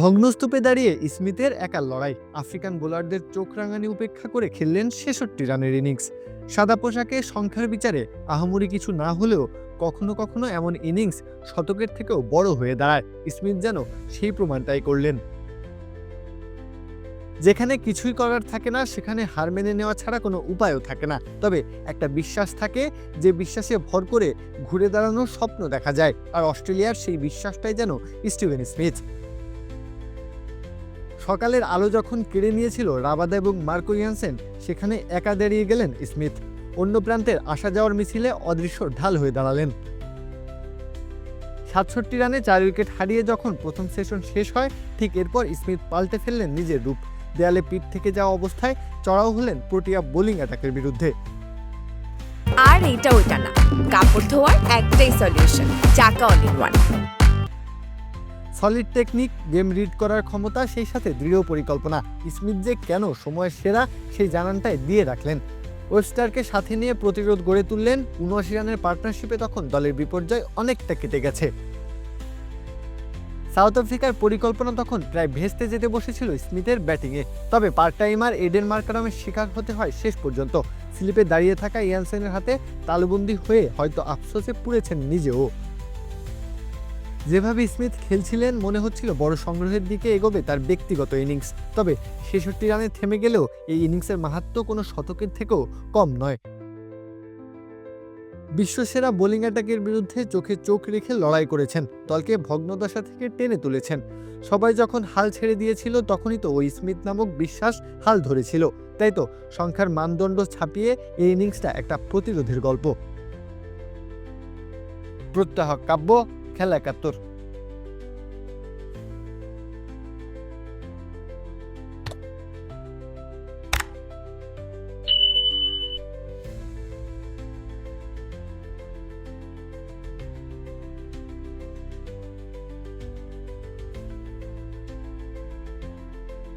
ভগ্নস্তূপে দাঁড়িয়ে স্মিথের একা লড়াই। আফ্রিকান বোলারদের চোখ রাঙানি উপেক্ষা করে খেললেন ছেষট্টি রানের ইনিংস। সাদা পোশাকে সংখ্যার বিচারে আহামরি কিছু না হলেও কখনো কখনো এমন ইনিংস শতকের থেকেও বড় হয়ে দাঁড়ায়। স্মিথ যেন সেই প্রমাণটাই করলেন। যেখানে কিছুই করার থাকে না, সেখানে হার মেনে নেওয়া ছাড়া কোনো উপায়ও থাকে না। তবে একটা বিশ্বাস থাকে, যে বিশ্বাসে ভর করে ঘুরে দাঁড়ানোর স্বপ্ন দেখা যায়। আর অস্ট্রেলিয়ার সেই বিশ্বাসটাই যেন স্টিভেন স্মিথ। সকালের আলো যখন কেড়ে নিয়েছিল রাবাদা এবং মার্কো ইয়ানসেন, সেখানে একা দাঁড়িয়ে গেলেন স্মিথ। অন্য প্রান্তের আসা যাওয়ার মিছিলে অদৃশ্য ঢাল হয়ে দাঁড়ালেন। সাতষট্টি রানে চার উইকেট হারিয়ে যখন প্রথম সেশন শেষ হয়, ঠিক এরপর স্মিথ পাল্টে ফেললেন নিজের রূপ। দেয়ালে পিঠ থেকে যাওয়া অবস্থায় চড়াও হলেন প্রোটিয়া বোলিং অ্যাটাকের বিরুদ্ধে। আর এটা ওটা না। কাপড় ধোয়ার একটাই সলিউশন চাকা all in one solid technique game read করার ক্ষমতা, সেই সাথে দৃঢ় পরিকল্পনা। স্মিথ যে কেন সময়ের সেরা, সেই জানানটাই দিয়ে রাখলেন। ওয়েস্টারকে সাথে নিয়ে প্রতিরোধ গড়ে তুললেন, উনআশি রানের পার্টনারশিপে তখন দলের বিপর্যয় অনেকটা কেটে গেছে। সাউথ আফ্রিকার পরিকল্পনা তখন প্রায় ভেস্তে যেতে বসেছিল স্মিথের ব্যাটিংয়ে। তবে পার্ট টাইমার এডেন মার্কারামের শিকার হতে হয় শেষ পর্যন্ত। স্লিপে দাঁড়িয়ে থাকা ইয়ানসেনের হাতে তালুবন্দি হয়ে হয়তো আফসোসে পুড়েছেন নিজেও। যেভাবে স্মিথ খেলছিলেন, মনে হচ্ছিল বড় সংগ্রহের দিকে এগোবে তার ব্যক্তিগত ইনিংস। তবে ছেষট্টি রানে থেমে গেলেও এই ইনিংসের মাহাত্ম কোনো শতকের থেকেও কম নয়। বিশ্বসেরা বোলিং অ্যাটাকের বিরুদ্ধে চোখে চোখ রেখে লড়াই করেছেন, দলকে ভগ্নদশা থেকে টেনে তুলেছেন। সবাই যখন হাল ছেড়ে দিয়েছিল, তখনই তো ওই স্মিথ নামক বিশ্বাস হাল ধরেছিল। তাই তো সংখ্যার মানদণ্ড ছাপিয়ে এই ইনিংসটা একটা প্রতিরোধের গল্প। প্রত্যাহ কাব্য খেলা একাত্তর।